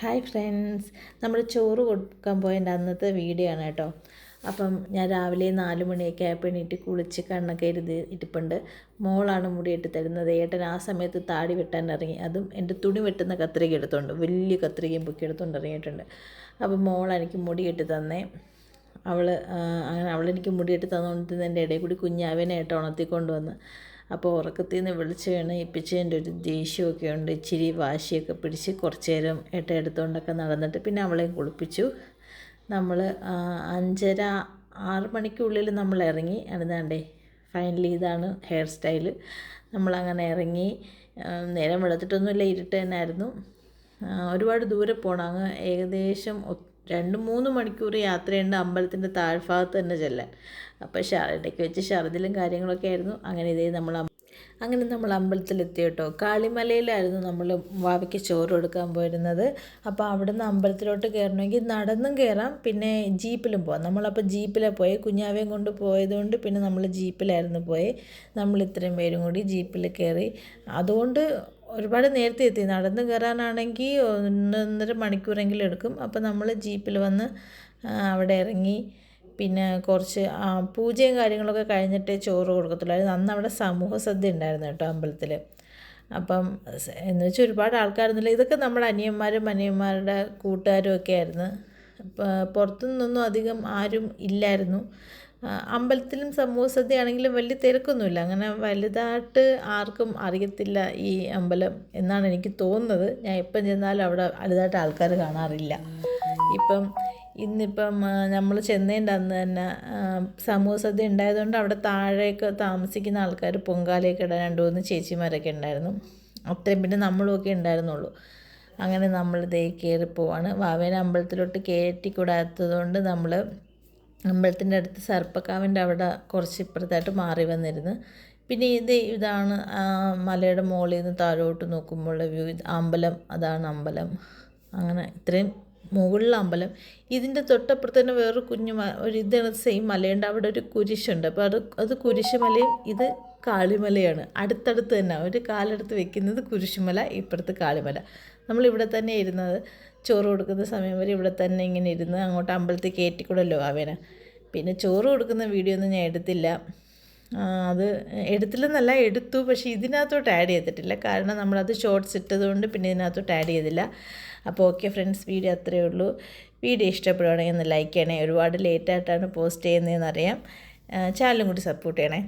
Hi friends നമ്മൾ ചോറ് കൊടുക്കാൻ പോയതിന്റെ അന്നത്തെ വീഡിയോ ആണ് കേട്ടോ. അപ്പം ഞാൻ രാവിലെ നാല് മണിയൊക്കെ ആയപ്പോൾ എണീറ്റ് കുളിച്ച് കണ്ണൊക്കെ എഴുതി ഇട്ടിപ്പുണ്ട് മോളാണ് മുടിയിട്ട് തരുന്നത്. ഏട്ടൻ ആ സമയത്ത് താടി വെട്ടാൻ ഇറങ്ങി അതും എന്റെ തുണി വെട്ടുന്ന കത്രിക എടുത്തുകൊണ്ട് വലിയ കത്രികയും പൊക്കി എടുത്തുകൊണ്ട് ഇറങ്ങിയിട്ടുണ്ട് അപ്പം മോൾ എനിക്ക് മുടിയിട്ട് തന്നേ. അവൾ അങ്ങനെ അവളെനിക്ക് മുടിയിട്ട് തന്നുകൊണ്ടിരുന്ന എന്റെ ഇടയിൽ കൂടി കുഞ്ഞാവിനെ ഏട്ടൻ ഉണർത്തിക്കൊണ്ട് വന്ന് അപ്പോൾ ഉറക്കത്തിൽ നിന്ന് വിളിച്ച് വേണം ഇപ്പിച്ചതിന്റെ ഒരു ദേഷ്യമൊക്കെ ഉണ്ട് ഇച്ചിരി വാശിയൊക്കെ പിടിച്ച് കുറച്ച് നേരം ഏട്ട എടുത്തുകൊണ്ടൊക്കെ നടന്നിട്ട് പിന്നെ അവളെയും കുളിപ്പിച്ചു. നമ്മൾ അഞ്ചര ആറ് മണിക്കുള്ളിൽ നമ്മൾ ഇറങ്ങി. അടുത്താണ്ടേ ഫൈനലി ഇതാണ് ഹെയർ സ്റ്റൈൽ നമ്മളങ്ങനെ ഇറങ്ങി നേരം വെളുത്തിട്ടൊന്നുമില്ല ഇരുട്ട് തന്നെ ആയിരുന്നു ഒരുപാട് ദൂരെ പോകണം അങ്ങ് ഏകദേശം രണ്ട് മൂന്ന് മണിക്കൂർ യാത്രയുണ്ട് അമ്പലത്തിന്റെ താഴ്ഭാഗത്ത് തന്നെ ചെല്ലാൻ. അപ്പോൾ ഇടയ്ക്ക് വെച്ച് ഷർദിലും കാര്യങ്ങളൊക്കെ ആയിരുന്നു. അങ്ങനെ ഇതേ നമ്മൾ അങ്ങനെ നമ്മൾ അമ്പലത്തിലെത്തി കേട്ടോ. കാളിമലയിലായിരുന്നു നമ്മൾ വാവയ്ക്ക് ചോറ് കൊടുക്കാൻ പോയിരുന്നത്. അപ്പോൾ അവിടുന്ന് അമ്പലത്തിലോട്ട് കയറണമെങ്കിൽ നടന്നും കയറാം പിന്നെ ജീപ്പിലും പോകാം നമ്മളപ്പോൾ ജീപ്പിലാണ് പോയി. കുഞ്ഞാവേം കൊണ്ട് പോയതുകൊണ്ട് പിന്നെ നമ്മൾ ജീപ്പിലായിരുന്നു പോയി. നമ്മൾ ഇത്രയും പേരും കൂടി ജീപ്പിൽ കയറി. അതുകൊണ്ട് ഒരുപാട് നേരത്തെ എത്തി. നടന്ന് കയറാനാണെങ്കിൽ ഒന്നൊന്നര മണിക്കൂറെങ്കിലും എടുക്കും. അപ്പോൾ നമ്മൾ ജീപ്പിൽ വന്ന് അവിടെ ഇറങ്ങി പിന്നെ കുറച്ച് പൂജയും കാര്യങ്ങളൊക്കെ കഴിഞ്ഞിട്ടേ ചോറ് കൊടുക്കത്തുള്ളായിരുന്നു അന്ന് അവിടെ സമൂഹ സദ്യ ഉണ്ടായിരുന്നു കേട്ടോ അമ്പലത്തിൽ അപ്പം എന്ന് വെച്ചാൽ ഒരുപാട് ആൾക്കാരൊന്നുമില്ല. ഇതൊക്കെ നമ്മുടെ അനിയന്മാരും അനിയന്മാരുടെ കൂട്ടുകാരും ഒക്കെ ആയിരുന്നു. പുറത്തു നിന്നൊന്നും അധികം ആരും ഇല്ലായിരുന്നു. അമ്പലത്തിലും സമൂഹ സദ്യയാണെങ്കിലും വലിയ തിരക്കൊന്നുമില്ല. അങ്ങനെ വലുതായിട്ട് ആർക്കും അറിയത്തില്ല ഈ അമ്പലം എന്നാണ് എനിക്ക് തോന്നുന്നത്. ഞാൻ എപ്പം ചെന്നാലും അവിടെ വലുതായിട്ട് ആൾക്കാർ കാണാറില്ല. ഇപ്പം ഇന്നിപ്പം നമ്മൾ ചെന്നതിന്റെ അന്ന് തന്നെ സമൂഹ സദ്യ ഉണ്ടായതുകൊണ്ട് അവിടെ താഴേക്ക് താമസിക്കുന്ന ആൾക്കാർ പൊങ്കാലയൊക്കെ ഇടാൻ രണ്ട് മൂന്ന് ചേച്ചിമാരൊക്കെ ഉണ്ടായിരുന്നു. അത്രയും പിന്നെ നമ്മളുമൊക്കെ ഉണ്ടായിരുന്നുള്ളൂ. അങ്ങനെ നമ്മൾ ദേ കയറി പോവാണ്. വാവേന അമ്പലത്തിലോട്ട് കയറ്റിക്കൂടാത്തതുകൊണ്ട് നമ്മൾ അമ്പലത്തിന്റെ അടുത്ത് സർപ്പക്കാവിന്റെ അവിടെ കുറച്ച് ഇപ്പുറത്തായിട്ട് മാറി വന്നിരുന്നു. പിന്നെ ഇത് ഇതാണ് മലയുടെ മുകളിൽ നിന്ന് താഴോട്ട് നോക്കുമ്പോഴുള്ള വ്യൂ. ഇത് അമ്പലം അതാണ് അമ്പലം. അങ്ങനെ ഇത്രയും മുകളിലെ അമ്പലം. ഇതിന്റെ തൊട്ടപ്പുറത്ത് തന്നെ വേറൊരു കുഞ്ഞു ഒരു ഇതാണ് സെയിം മലയുണ്ട് അവിടെ ഒരു കുരിശുണ്ട്. അപ്പോൾ അത് അത് കുരിശുമലയും ഇത് കാളിമലയാണ്. അടുത്തടുത്ത് തന്നെ ഒരു കാലെടുത്ത് വെക്കുന്നത് കുരിശുമല ഇപ്പുറത്ത് കാളിമല. നമ്മളിവിടെ തന്നെ ഇരുന്നത് ചോറ് കൊടുക്കുന്ന സമയം വരെ ഇവിടെ തന്നെ ഇങ്ങനെ ഇരുന്ന് അങ്ങോട്ട് അമ്പലത്തിൽ കയറ്റിക്കൂടല്ലോ അവനെ പിന്നെ ചോറ് കൊടുക്കുന്ന വീഡിയോ ഒന്നും ഞാൻ എടുത്തില്ല. അത് എടുത്തില്ലെന്നല്ല എടുത്തു പക്ഷേ ഇതിനകത്തോട്ട് ആഡ് ചെയ്തിട്ടില്ല. കാരണം നമ്മളത് ഷോർട്ട്സ് ഇട്ടതുകൊണ്ട് പിന്നെ ഇതിനകത്തോട്ട് ആഡ് ചെയ്തില്ല. അപ്പോൾ ഓക്കെ ഫ്രണ്ട്സ് വീഡിയോ അത്രയേ ഉള്ളൂ. വീഡിയോ ഇഷ്ടപ്പെടുവാണെങ്കിൽ ഒന്ന് ലൈക്ക് ചെയ്യണേ. ഒരുപാട് ലേറ്റായിട്ടാണ് പോസ്റ്റ് ചെയ്യുന്നതെന്ന് അറിയാം ചാനലും കൂടി സപ്പോർട്ട് ചെയ്യണേ.